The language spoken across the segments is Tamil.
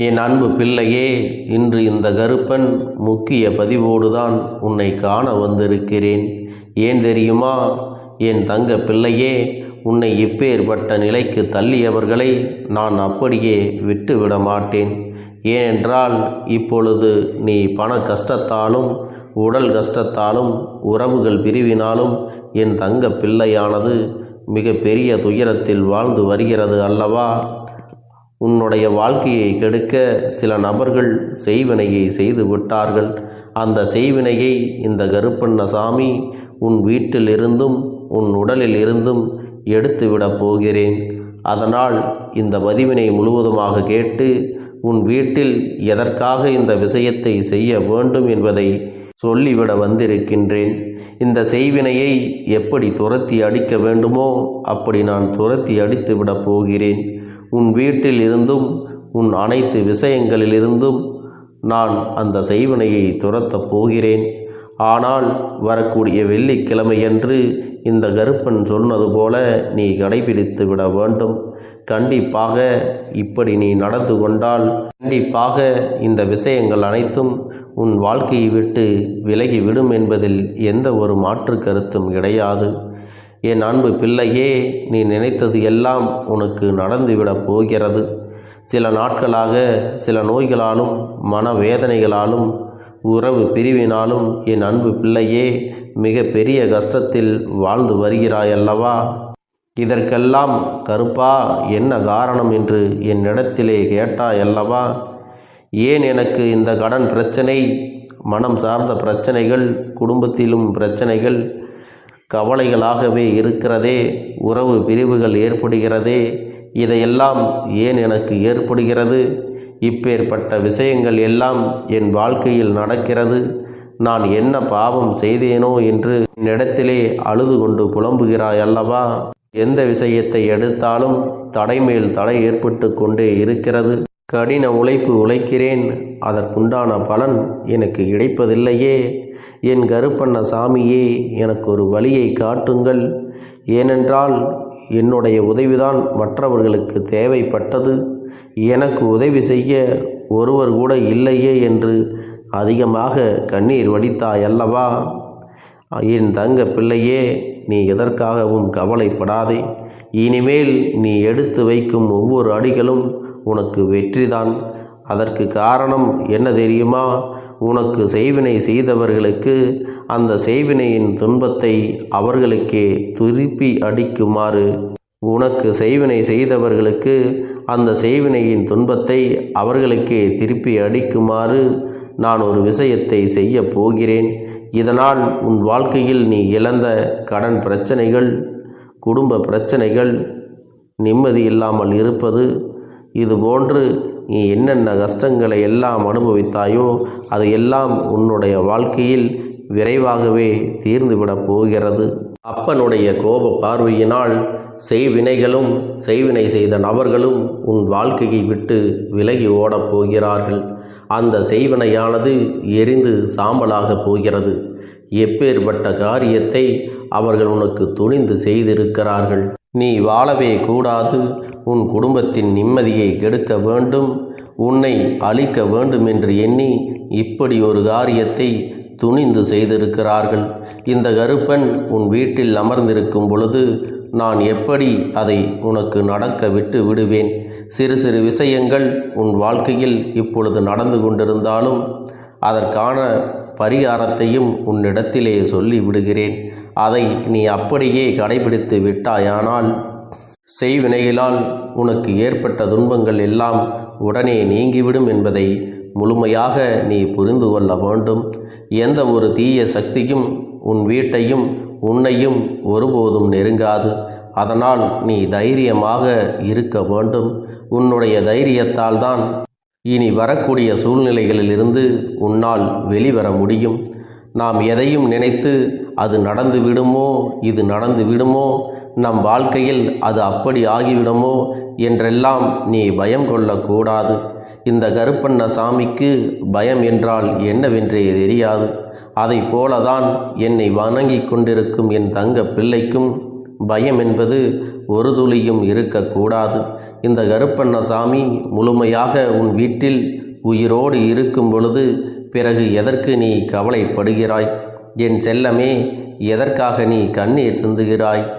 என் அன்பு பிள்ளையே இன்று இந்த கருப்பன் முக்கிய பதிவோடுதான் உன்னை காண வந்திருக்கிறேன். ஏன் தெரியுமா? என் தங்க பிள்ளையே உன்னை இப்பேற்பட்ட நிலைக்கு தள்ளியவர்களை நான் அப்படியே விட்டுவிட மாட்டேன். ஏனென்றால் இப்பொழுது நீ பண கஷ்டத்தாலும் உடல் கஷ்டத்தாலும் உறவுகள் பிரிவினாலும் என் தங்க பிள்ளையானது மிக பெரிய துயரத்தில் வாழ்ந்து வருகிறது அல்லவா? உன்னுடைய வாழ்க்கையை கெடுக்க சில நபர்கள் செய்வினையை செய்து விட்டார்கள். அந்த செய்வினையை இந்த கருப்பண்ணசாமி உன் வீட்டிலிருந்தும் உன் உடலில் இருந்தும் எடுத்துவிடப் போகிறேன். அதனால் இந்த பதிவினை முழுவதுமாக கேட்டு உன் வீட்டில் எதற்காக இந்த விஷயத்தை செய்ய வேண்டும் என்பதை சொல்லிவிட வந்திருக்கின்றேன். இந்த செய்வினையை எப்படி துரத்தி அடிக்க வேண்டுமோ அப்படி நான் துரத்தி அடித்து விடப் போகிறேன். உன் வீட்டில் இருந்தும் உன் அனைத்து விஷயங்களிலிருந்தும் நான் அந்த செய்வினையை துரத்தப் போகிறேன். ஆனால் வரக்கூடிய வெள்ளிக்கிழமையன்று இந்த கருப்பன் சொன்னது போல நீ கடைபிடித்து விட வேண்டும். கண்டிப்பாக இப்படி நீ நடந்து கொண்டால் கண்டிப்பாக இந்த விஷயங்கள் அனைத்தும் உன் வாழ்க்கையை விட்டு விலகிவிடும் என்பதில் எந்த ஒரு மாற்று கருத்தும் கிடையாது. என் அன்பு பிள்ளையே நீ நினைத்தது எல்லாம் உனக்கு நடந்துவிடப் போகிறது. சில நாட்களாக சில நோய்களாலும் மனவேதனைகளாலும் உறவு பிரிவினாலும் என் அன்பு பிள்ளையே மிக பெரிய கஷ்டத்தில் வாழ்ந்து வருகிறாயல்லவா? இதற்கெல்லாம் கருப்பா என்ன காரணம் என்று என்னிடத்திலே கேட்டாயல்லவா? ஏன் எனக்கு இந்த கடன் பிரச்சனை? மனம் சார்ந்த பிரச்சனைகள் குடும்பத்திலும் பிரச்சனைகள் கவலைகளாகவே இருக்கிறதே உறவு பிரிவுகள் ஏற்படுகிறதே இதையெல்லாம் ஏன் எனக்கு ஏற்படுகிறது? இப்பேற்பட்ட விஷயங்கள் எல்லாம் என் வாழ்க்கையில் நடக்கிறது. நான் என்ன பாவம் செய்தேனோ என்று என்னிடத்திலே அழுது கொண்டு புலம்புகிறாய் அல்லவா? எந்த விஷயத்தை எடுத்தாலும் தடைமேல் தடை ஏற்பட்டு கொண்டே இருக்கிறது. கடின உழைப்பு உழைக்கிறேன் அதற்குண்டான பலன் எனக்கு கிடைப்பதில்லையே. என் கருப்பண்ண சாமியே எனக்கு ஒரு வழியை காட்டுங்கள். ஏனென்றால் என்னுடைய உதவிதான் மற்றவர்களுக்கு தேவைப்பட்டது. எனக்கு உதவி செய்ய ஒருவர் கூட இல்லையே என்று அதிகமாக கண்ணீர் வடித்தாய் அல்லவா என் தங்க பிள்ளையே நீ எதற்காகவும் கவலைப்படாதே. இனிமேல் நீ எடுத்து வைக்கும் ஒவ்வொரு அடிகளும் உனக்கு வெற்றிதான். அதற்கு காரணம் என்ன தெரியுமா? உனக்கு செய்வினை செய்தவர்களுக்கு அந்த செய்வினையின் துன்பத்தை அவர்களுக்கே திருப்பி அடிக்குமாறு. உனக்கு செய்வினை செய்தவர்களுக்கு அந்த செய்வினையின் துன்பத்தை அவர்களுக்கே திருப்பி அடிக்குமாறு நான் ஒரு விஷயத்தை செய்ய போகிறேன். இதனால் உன் வாழ்க்கையில் நீ இழந்த கடன் பிரச்சனைகள் குடும்ப பிரச்சனைகள் நிம்மதி இல்லாமல் இருப்பது இதுபோன்று நீ என்னென்ன கஷ்டங்களை எல்லாம் அனுபவித்தாயோ அது எல்லாம் உன்னுடைய வாழ்க்கையில் விரைவாகவே தீர்ந்துவிடப் போகிறது. அப்பனுடைய கோப பார்வையினால் செய்வினைகளும் செய்வினை செய்த நபர்களும் உன் வாழ்க்கையை விட்டு விலகி ஓடப் போகிறார்கள். அந்த செய்வினையானது எரிந்து சாம்பலாகப் போகிறது. எப்பேற்பட்ட காரியத்தை அவர்கள் உனக்கு துணிந்து செய்திருக்கிறார்கள். நீ வாழவே கூடாது. உன் குடும்பத்தின் நிம்மதியை கெடுக்க வேண்டும். உன்னை அழிக்க வேண்டும் என்று எண்ணி இப்படி ஒரு காரியத்தை துணிந்து செய்திருக்கிறார்கள். இந்த கருப்பன் உன் வீட்டில் அமர்ந்திருக்கும் பொழுது நான் எப்படி அதை உனக்கு நடக்க விட்டு விடுவேன்? சிறு சிறு விஷயங்கள் உன் வாழ்க்கையில் இப்பொழுது நடந்து கொண்டிருந்தாலும் அதற்கான பரிகாரத்தையும் உன்னிடத்திலே சொல்லி விடுகிறேன். அதை நீ அப்படியே கடைபிடித்து விட்டாயானால் செய்வினைகளால் உனக்கு ஏற்பட்ட துன்பங்கள் எல்லாம் உடனே நீங்கிவிடும் என்பதை முழுமையாக நீ புரிந்து கொள்ள வேண்டும். எந்த ஒரு தீய சக்தியும் உன் வீட்டையும் உன்னையும் ஒருபோதும் நெருங்காது. அதனால் நீ தைரியமாக இருக்க வேண்டும். உன்னுடைய தைரியத்தால் தான் இனி வரக்கூடிய சூழ்நிலைகளிலிருந்து உன்னால் வெளிவர முடியும். நாம் எதையும் நினைத்து அது நடந்து விடுமோ? இது நடந்து விடுமோ? நம் வாழ்க்கையில் அது அப்படி ஆகிவிடுமோ? என்றெல்லாம் நீ பயம் கொள்ளக்கூடாது இந்த கருப்பண்ண சாமிக்கு பயம் என்றால் என்னவென்றே தெரியாது. அதை போலதான் என்னை வணங்கி கொண்டிருக்கும் என் தங்க பிள்ளைக்கும் பயம் என்பது ஒரு துளியும் இருக்கக்கூடாது இந்த கருப்பண்ணசாமி முழுமையாக உன் வீட்டில் உயிரோடு இருக்கும் பொழுது பிறகு எதற்கு நீ கவலைப்படுகிறாய்? என் செல்லமே எதற்காக நீ கண்ணீர் சிந்துகிறாய்?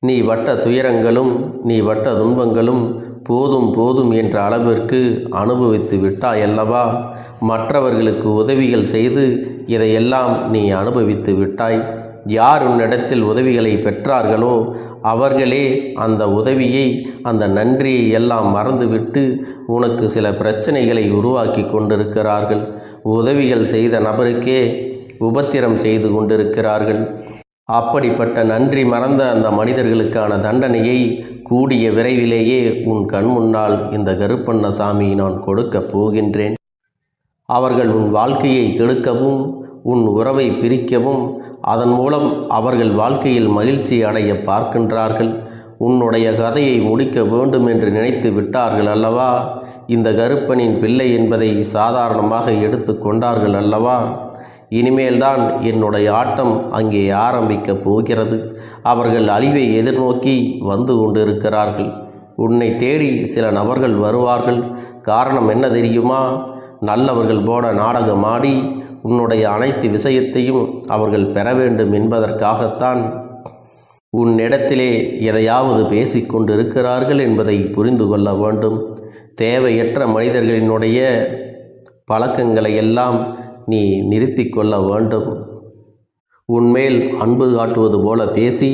நீ வட்ட துயரங்களும் நீ வட்ட துன்பங்களும் போதும் போதும் என்ற அளவிற்கு அனுபவித்து விட்டாயல்லவா? மற்றவர்களுக்கு உதவிகள் செய்து இதையெல்லாம் நீ அனுபவித்து விட்டாய். யார் உன்னிடத்தில் உதவிகளை பெற்றார்களோ அவர்களே அந்த உதவியை அந்த நன்றியை எல்லாம் மறந்துவிட்டு உனக்கு சில பிரச்சனைகளை உருவாக்கி கொண்டிருக்கிறார்கள். உதவிகள் செய்த நபருக்கே உபத்திரம் செய்து கொண்டிருக்கிறார்கள். அப்படிப்பட்ட நன்றி மறந்த அந்த மனிதர்களுக்கான தண்டனையை கூடிய விரைவிலேயே உன் கண் முன்னால் இந்த கருப்பண்ணசாமி நான் கொடுக்கப் போகின்றேன். அவர்கள் உன் வாழ்க்கையை கெடுக்கவும் உன் உறவை பிரிக்கவும் அதன் மூலம் அவர்கள் வாழ்க்கையில் மகிழ்ச்சி அடைய பார்க்கின்றார்கள். உன்னுடைய கதையை முடிக்க வேண்டும் என்று நினைத்து விட்டார்கள் அல்லவா? இந்த கருப்பனின் பிள்ளை என்பதை சாதாரணமாக எடுத்து கொண்டார்கள் அல்லவா? இனிமேல்தான் என்னுடைய ஆட்டம் அங்கே ஆரம்பிக்கப் போகிறது. அவர்கள் அழிவை எதிர்நோக்கி வந்து கொண்டிருக்கிறார்கள். உன்னை தேடி சில நபர்கள் வருவார்கள். காரணம் என்ன தெரியுமா? நல்லவர்கள் போட நாடகமாடி உன்னுடைய அனைத்து விஷயத்தையும் அவர்கள் பெற வேண்டும் என்பதற்காகத்தான் உன்னிடத்திலே எதையாவது பேசிக்கொண்டிருக்கிறார்கள் என்பதை புரிந்து கொள்ள வேண்டும். தேவையற்ற மனிதர்களினுடைய பழக்கங்களை எல்லாம் நீ நிறுத்தி கொள்ள வேண்டும். உன்மேல் அன்பு காட்டுவது போல பேசி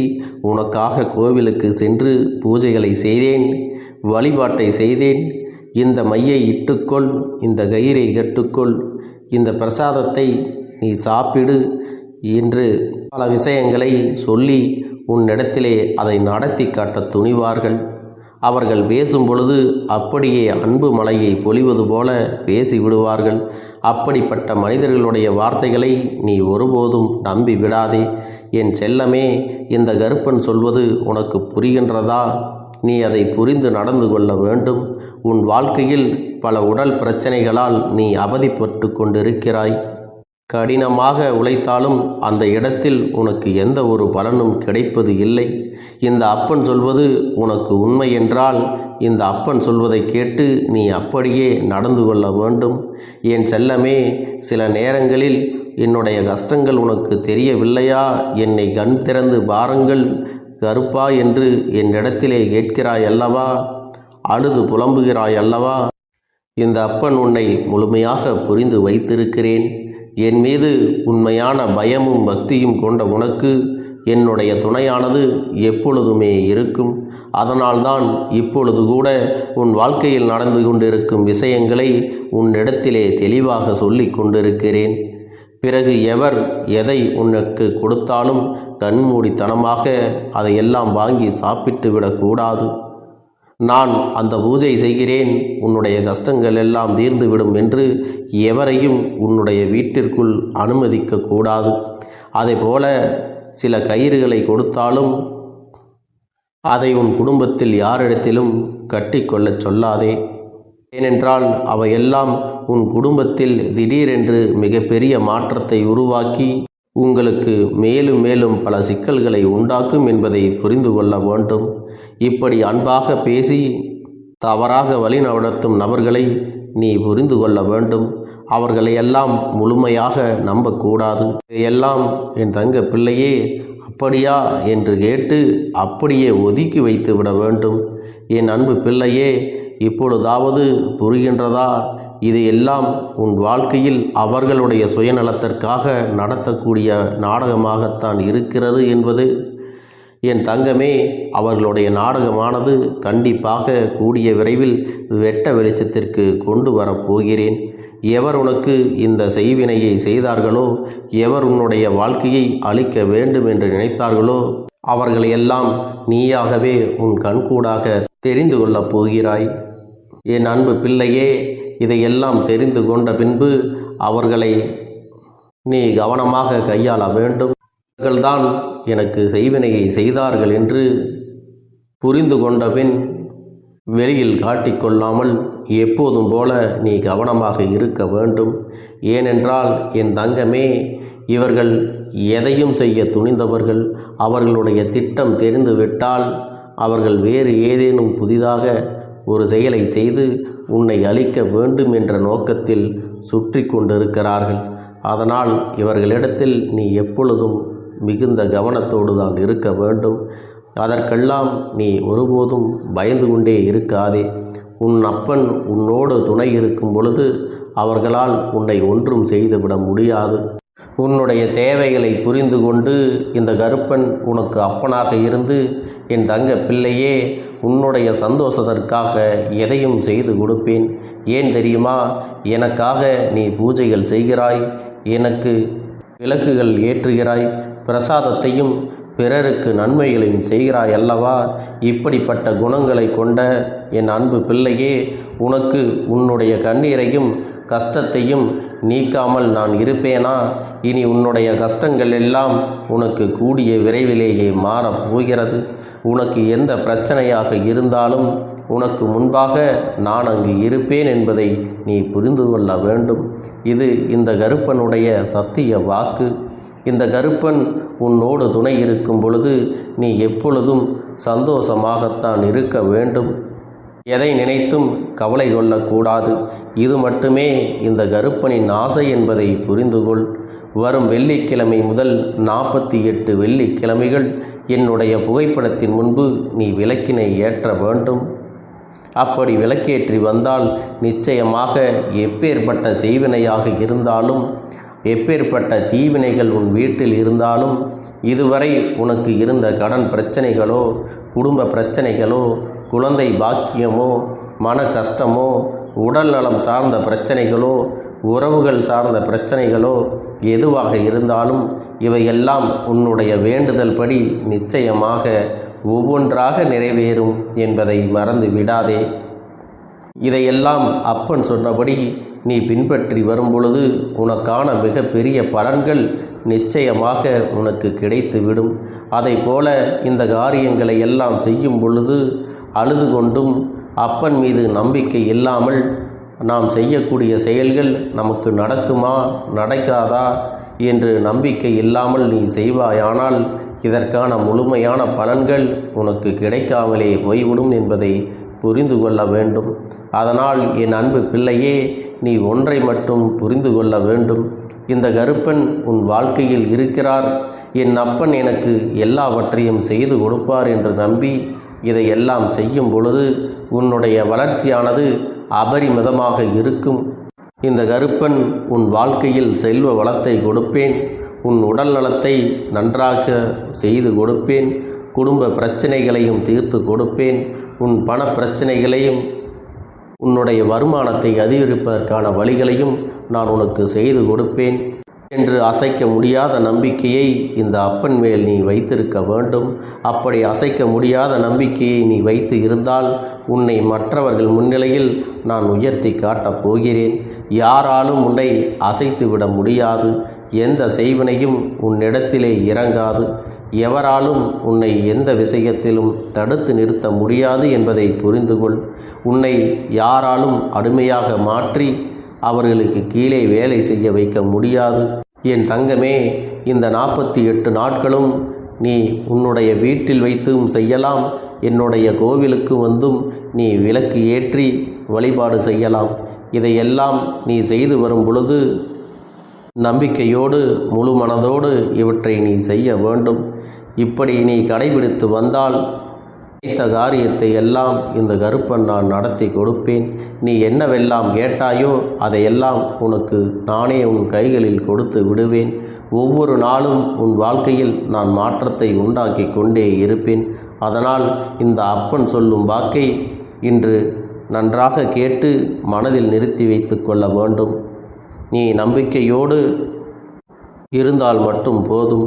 உனக்காக கோவிலுக்கு சென்று பூஜைகளை செய்தேன் வழிபாட்டை செய்தேன். இந்த மையை இட்டுக்கொள் இந்த கயிறை கட்டுக்கொள் இந்த பிரசாதத்தை நீ சாப்பிடு என்று பல விஷயங்களை சொல்லி உன்னிடத்திலே அதை நடத்தி காட்ட துணிவார்கள். அவர்கள் பேசும் பொழுது அப்படியே அன்பு மலையை பொழிவது போல பேசி விடுவார்கள் அப்படிப்பட்ட மனிதர்களுடைய வார்த்தைகளை நீ ஒருபோதும் நம்பி விடாதே என் செல்லமே இந்த கருப்பன் சொல்வது உனக்கு புரிகின்றதா? நீ அதை புரிந்து நடந்து கொள்ள வேண்டும். உன் வாழ்க்கையில் பல உடல் பிரச்சனைகளால் நீ அவதிப்பட்டு கொண்டிருக்கிறாய். கடினமாக உழைத்தாலும் அந்த இடத்தில் உனக்கு எந்த ஒரு பலனும் கிடைப்பது இல்லை. இந்த அப்பன் சொல்வது உனக்கு உண்மை என்றால் இந்த அப்பன் சொல்வதை கேட்டு நீ அப்படியே நடந்து கொள்ள வேண்டும். என் செல்லமே சில நேரங்களில் என்னுடைய கஷ்டங்கள் உனக்கு தெரியவில்லையா? என்னை கண் திறந்து பாருங்கள் கருப்பா என்று என்னிடத்திலே கேட்கிறாய் அல்லவா அழுது புலம்புகிறாய் அல்லவா இந்த அப்பன் உன்னை முழுமையாக புரிந்து வைத்திருக்கிறேன். என் மீது உண்மையான பயமும் பக்தியும் கொண்ட உனக்கு என்னுடைய துணையானது எப்பொழுதுமே இருக்கும். அதனால்தான் இப்பொழுது கூட உன் வாழ்க்கையில் நடந்து கொண்டிருக்கும் விஷயங்களை உன்னிடத்திலே தெளிவாக சொல்லிக் கொண்டிருக்கிறேன். பிறகு எவர் எதை உனக்கு கொடுத்தாலும் கண்மூடித்தனமாக அதையெல்லாம் வாங்கி சாப்பிட்டு விடக்கூடாது நான் அந்த பூஜை செய்கிறேன் உன்னுடைய கஷ்டங்கள் எல்லாம் தீர்ந்துவிடும் என்று எவரையும் உன்னுடைய வீட்டிற்குள் அனுமதிக்க கூடாது. போல சில கயிறுகளை கொடுத்தாலும் அதை உன் குடும்பத்தில் யாரிடத்திலும் கட்டிக்கொள்ளச் சொல்லாதே. ஏனென்றால் அவையெல்லாம் உன் குடும்பத்தில் திடீரென்று மிகப்பெரிய மாற்றத்தை உருவாக்கி உங்களுக்கு மேலும் மேலும் பல சிக்கல்களை உண்டாக்கும் என்பதை புரிந்து கொள்ள வேண்டும். இப்படி அன்பாக பேசி தவறாக வழி நடத்தும் நபர்களை நீ புரிந்து கொள்ள வேண்டும். அவர்களை எல்லாம் முழுமையாக நம்பக்கூடாது. எல்லாம் என் தங்க பிள்ளையே அப்படியா என்று கேட்டு அப்படியே ஒதுக்கி வைத்து விட வேண்டும். என் அன்பு பிள்ளையே இப்பொழுதாவது புரிகின்றதா? இது எல்லாம் உன் வாழ்க்கையில் அவர்களுடைய சுயநலத்திற்காக நடத்தக்கூடிய நாடகமாகத்தான் இருக்கிறது என்பது என் தங்கமே அவர்களுடைய நாடகமானது கண்டிப்பாக கூடிய விரைவில் வெட்ட வெளிச்சத்திற்கு கொண்டு வரப்போகிறேன் எவர் உனக்கு இந்த செய்வினையை செய்தார்களோ எவர் உன்னுடைய வாழ்க்கையை அழிக்க வேண்டும் என்று நினைத்தார்களோ அவர்களையெல்லாம் நீயாகவே உன் கண்கூடாக தெரிந்து கொள்ளப் போகிறாய். என் அன்பு பிள்ளையே இதையெல்லாம் தெரிந்து கொண்ட பின்பு அவர்களை நீ கவனமாக கையாள வேண்டும். அவர்கள்தான் எனக்கு செய்வினையை செய்தார்கள் என்று புரிந்து கொண்ட பின் வெளியில் காட்டிக்கொள்ளாமல் எப்போதும் போல நீ கவனமாக இருக்க வேண்டும். ஏனென்றால் என் தங்கமே இவர்கள் எதையும் செய்ய துணிந்தவர்கள். அவர்களுடைய திட்டம் தெரிந்துவிட்டால் அவர்கள் வேறு ஏதேனும் புதிதாக ஒரு செயலை செய்து உன்னை அழிக்க வேண்டும் என்ற நோக்கத்தில் சுற்றி கொண்டிருக்கிறார்கள். அதனால் இவர்களிடத்தில் நீ எப்பொழுதும் மிகுந்த கவனத்தோடு தான் இருக்க வேண்டும். அதற்கெல்லாம் நீ ஒருபோதும் பயந்து கொண்டே இருக்காதே. உன் அப்பன் உன்னோடு துணை இருக்கும் பொழுது அவர்களால் உன்னை ஒன்றும் செய்துவிட முடியாது. உன்னுடைய தேவைகளை புரிந்து கொண்டு இந்த கருப்பன் உனக்கு அப்பனாக இருந்து என் தங்க பிள்ளையே உன்னுடைய சந்தோஷத்திற்காக எதையும் செய்து கொடுப்பேன். ஏன் தெரியுமா? எனக்காக நீ பூஜைகள் செய்கிறாய் எனக்கு விளக்குகள் ஏற்றுகிறாய் பிரசாதத்தையும் பிறருக்கு நன்மைகளையும் செய்கிறாய் அல்லவா இப்படிப்பட்ட குணங்களை கொண்ட என் அன்பு பிள்ளையே உனக்கு உன்னுடைய கண்ணீரையும் கஷ்டத்தையும் நீக்காமல் நான் இருப்பேனா? இனி உன்னுடைய கஷ்டங்கள் எல்லாம் உனக்கு கூடிய விரைவிலேயே மாறப் போகிறது. உனக்கு எந்த பிரச்சனையாக இருந்தாலும் உனக்கு முன்பாக நான் அங்கு இருப்பேன் என்பதை நீ புரிந்து கொள்ள வேண்டும். இது இந்த கருப்பனுடைய சத்திய வாக்கு. இந்த கருப்பன் உன்னோடு துணை இருக்கும் பொழுது நீ எப்பொழுதும் சந்தோஷமாகத்தான் இருக்க வேண்டும். எதை நினைத்தும் கவலை கொள்ளக்கூடாது. இது மட்டுமே இந்த கருப்பனின் ஆசை என்பதை புரிந்து கொள் வரும் வெள்ளிக்கிழமை முதல் நாற்பத்தி எட்டு வெள்ளிக்கிழமைகள் என்னுடைய புகைப்படத்தின் முன்பு நீ விளக்கினை ஏற்ற வேண்டும். அப்படி விளக்கேற்றி வந்தால் நிச்சயமாக எப்பேற்பட்ட செய்வினையாக இருந்தாலும் எப்பேற்பட்ட தீவினைகள் உன் வீட்டில் இருந்தாலும் இதுவரை உனக்கு இருந்த கடன் பிரச்சனைகளோ குடும்ப பிரச்சனைகளோ குழந்தை பாக்கியமோ மன கஷ்டமோ உடல் நலம் சார்ந்த பிரச்சனைகளோ உறவுகள் சார்ந்த பிரச்சனைகளோ எதுவாக இருந்தாலும் இவையெல்லாம் உன்னுடைய வேண்டுதல் படி நிச்சயமாக ஒவ்வொன்றாக நிறைவேறும் என்பதை மறந்து விடாதே. இதையெல்லாம் அப்பன் சொன்னபடி நீ பின்பற்றி வரும்பொழுது உனக்கான மிக பெரிய பலன்கள் நிச்சயமாக உனக்கு கிடைத்துவிடும். அதை போல இந்த காரியங்களை எல்லாம் செய்யும் பொழுது அழுது கொண்டும் அப்பன் மீது நம்பிக்கை இல்லாமல் நாம் செய்யக்கூடிய செயல்கள் நமக்கு நடக்குமா நடக்காதா என்று நம்பிக்கை இல்லாமல் நீ செய்வாயானால் இதற்கான முழுமையான பலன்கள் உனக்கு கிடைக்காமலே போய்விடும் என்பதை புரிந்து கொள்ள வேண்டும். அதனால் என் அன்பு பிள்ளையே நீ ஒன்றை மட்டும் புரிந்து கொள்ள வேண்டும். இந்த கருப்பன் உன் வாழ்க்கையில் இருக்கிறார். என் அப்பன் எனக்கு எல்லாவற்றையும் செய்து கொடுப்பார் என்று நம்பி இதையெல்லாம் செய்யும் பொழுது உன்னுடைய வளர்ச்சியானது அபரிமிதமாக இருக்கும். இந்த கருப்பன் உன் வாழ்க்கையில் செல்வ வளத்தை கொடுப்பேன். உன் உடல் நலத்தை நன்றாக செய்து கொடுப்பேன். குடும்ப பிரச்சனைகளையும் தீர்த்து கொடுப்பேன். உன் பண பிரச்சனைகளையும் உன்னுடைய வருமானத்தை அதிகரிப்பதற்கான வழிகளையும் நான் உனக்கு செய்து கொடுப்பேன். என்று அசைக்க முடியாத நம்பிக்கையை இந்த அப்பன் மேல் நீ வைத்திருக்க வேண்டும். அப்படி அசைக்க முடியாத நம்பிக்கையை நீ வைத்து இருந்தால் உன்னை மற்றவர்கள் முன்னிலையில் நான் உயர்த்தி காட்டப் போகிறேன். யாராலும் உன்னை அசைத்து விட முடியாது. எந்த செய்வினையும் உன்னிடத்திலே இறங்காது. எவராலும் உன்னை எந்த விஷயத்திலும் தடுத்து நிறுத்த முடியாது என்பதை புரிந்து கொள் உன்னை யாராலும் அடிமையாக மாற்றி அவர்களுக்கு கீழே வேலை செய்ய வைக்க முடியாது. என் தங்கமே இந்த நாற்பத்தி எட்டு நாட்களும் நீ உன்னுடைய வீட்டில் வைத்தும் செய்யலாம். என்னுடைய கோவிலுக்கு வந்தும் நீ விளக்கு ஏற்றி வழிபாடு செய்யலாம். இதையெல்லாம் நீ செய்து வரும் பொழுது நம்பிக்கையோடு முழு மனதோடு இவற்றை நீ செய்ய வேண்டும். இப்படி நீ கடைபிடித்து வந்தால் நினைத்த காரியத்தை எல்லாம் இந்த கருப்பன் நான் நடத்தி கொடுப்பேன். நீ என்னவெல்லாம் கேட்டாயோ அதையெல்லாம் உனக்கு நானே உன் கைகளில் கொடுத்து விடுவேன். ஒவ்வொரு நாளும் உன் வாழ்க்கையில் நான் மாற்றத்தை உண்டாக்கி கொண்டே இருப்பேன். அதனால் இந்த அப்பன் சொல்லும் வாக்கை இன்று நன்றாக கேட்டு மனதில் நிறுத்தி வைத்து கொள்ள வேண்டும். நீ நம்பிக்கையோடு இருந்தால் மட்டும் போதும்.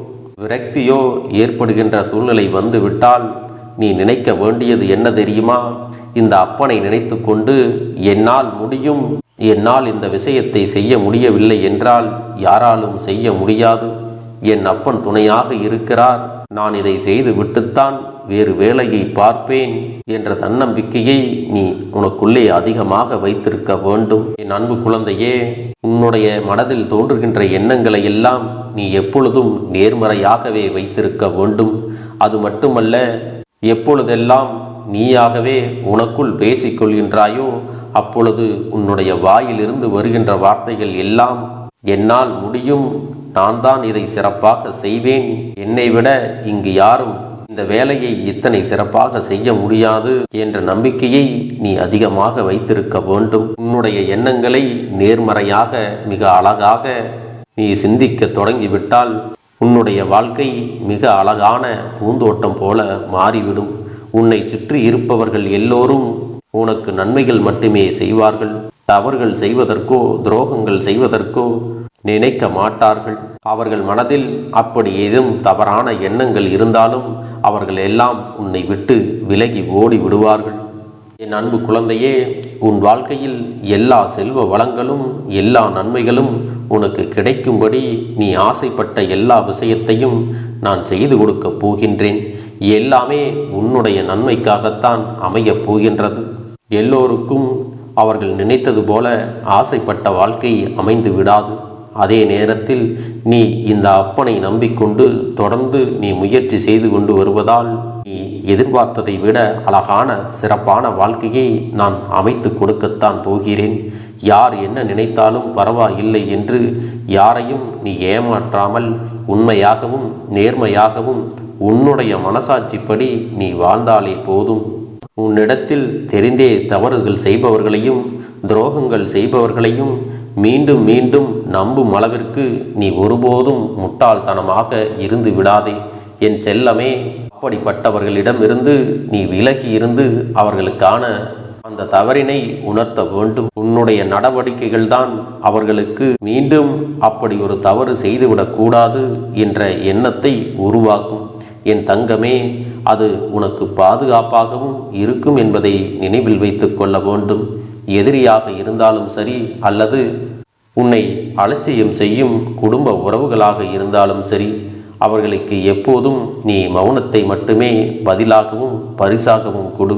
விரக்தியோ ஏற்படுகின்ற சூழ்நிலை வந்துவிட்டால் நீ நினைக்க வேண்டியது என்ன தெரியுமா? இந்த அப்பனை நினைத்து கொண்டு என்னால் முடியும். என்னால் இந்த விஷயத்தை செய்ய முடியவில்லை என்றால் யாராலும் செய்ய முடியாது. என் அப்பன் துணையாக இருக்கிறார். நான் இதை செய்து விட்டுத்தான் வேறு வேலையை பார்ப்பேன் என்ற தன்னம்பிக்கையை நீ உனக்குள்ளே அதிகமாக வைத்திருக்க வேண்டும். என் அன்பு குழந்தையே உன்னுடைய மனதில் தோன்றுகின்ற எண்ணங்களை எல்லாம் நீ எப்பொழுதும் நேர்மறையாகவே வைத்திருக்க வேண்டும். அது மட்டுமல்ல எப்பொழுதெல்லாம் நீயாகவே உனக்குள் பேசிக் கொள்கின்றாயோ அப்பொழுது உன்னுடைய வாயிலிருந்து வருகின்ற வார்த்தைகள் எல்லாம் என்னால் முடியும் நான் தான் இதை சிறப்பாக செய்வேன். என்னை விட இங்கு யாரும் இந்த வேலையை இத்தனை சிறப்பாக செய்ய முடியாது என்ற நம்பிக்கையை நீ அதிகமாக வைத்திருக்க வேண்டும். உன்னுடைய எண்ணங்களை நேர்மறையாக மிக அழகாக நீ சிந்திக்க தொடங்கிவிட்டால் உன்னுடைய வாழ்க்கை மிக அழகான பூந்தோட்டம் போல மாறிவிடும். உன்னை சுற்றி இருப்பவர்கள் எல்லோரும் உனக்கு நன்மைகள் மட்டுமே செய்வார்கள். தவறுகள் செய்வதற்கோ துரோகங்கள் செய்வதற்கோ நினைக்க மாட்டார்கள். அவர்கள் மனதில் அப்படி ஏதும் தவறான எண்ணங்கள் இருந்தாலும் அவர்கள் எல்லாம் உன்னை விட்டு விலகி ஓடி விடுவார்கள் என் அன்பு குழந்தையே உன் வாழ்க்கையில் எல்லா செல்வ வளங்களும் எல்லா நன்மைகளும் உனக்கு கிடைக்கும்படி நீ ஆசைப்பட்ட எல்லா விஷயத்தையும் நான் செய்து கொடுக்கப் போகின்றேன். எல்லாமே உன்னுடைய நன்மைக்காகத்தான் அமையப் போகின்றது. எல்லோருக்கும் அவர்கள் நினைத்தது போல ஆசைப்பட்ட வாழ்க்கை அமைந்து விடாது. அதே நேரத்தில் நீ இந்த அப்பனை நம்பிக்கொண்டு தொடர்ந்து நீ முயற்சி செய்து கொண்டு வருவதால் நீ எதிர்பார்த்ததை விட அழகான சிறப்பான வாழ்க்கையை நான் அமைத்து கொடுக்கத்தான் போகிறேன். யார் என்ன நினைத்தாலும் பரவாயில்லை என்று யாரையும் நீ ஏமாற்றாமல் உண்மையாகவும் நேர்மையாகவும் உன்னுடைய மனசாட்சிப்படி நீ வாழ்ந்தாலே போதும். உன்னிடத்தில் தெரிந்தே தவறுகள் செய்பவர்களையும் துரோகங்கள் செய்பவர்களையும் மீண்டும் மீண்டும் நம்பும் அளவிற்கு நீ ஒருபோதும் முட்டாள்தனமாக இருந்து விடாதே. என் செல்லமே அப்படிப்பட்டவர்களிடமிருந்து நீ விலகி இருந்து அவர்களுக்கான அந்த தவறினை உணர்த்த வேண்டும். உன்னுடைய நடவடிக்கைகள் தான் அவர்களுக்கு மீண்டும் அப்படி ஒரு தவறு செய்துவிடக்கூடாது என்ற எண்ணத்தை உருவாக்கும். என் தங்கமே அது உனக்கு பாதுகாப்பாகவும் இருக்கும் என்பதை நினைவில் வைத்துக் கொள்ள வேண்டும். எதிரியாக இருந்தாலும் சரி அல்லது உன்னை அலட்சியம் செய்யும் குடும்ப உறவுகளாக இருந்தாலும் சரி அவர்களுக்கு எப்போதும் நீ மௌனத்தை மட்டுமே பதிலாகவும் பரிசாகவும் கொடு.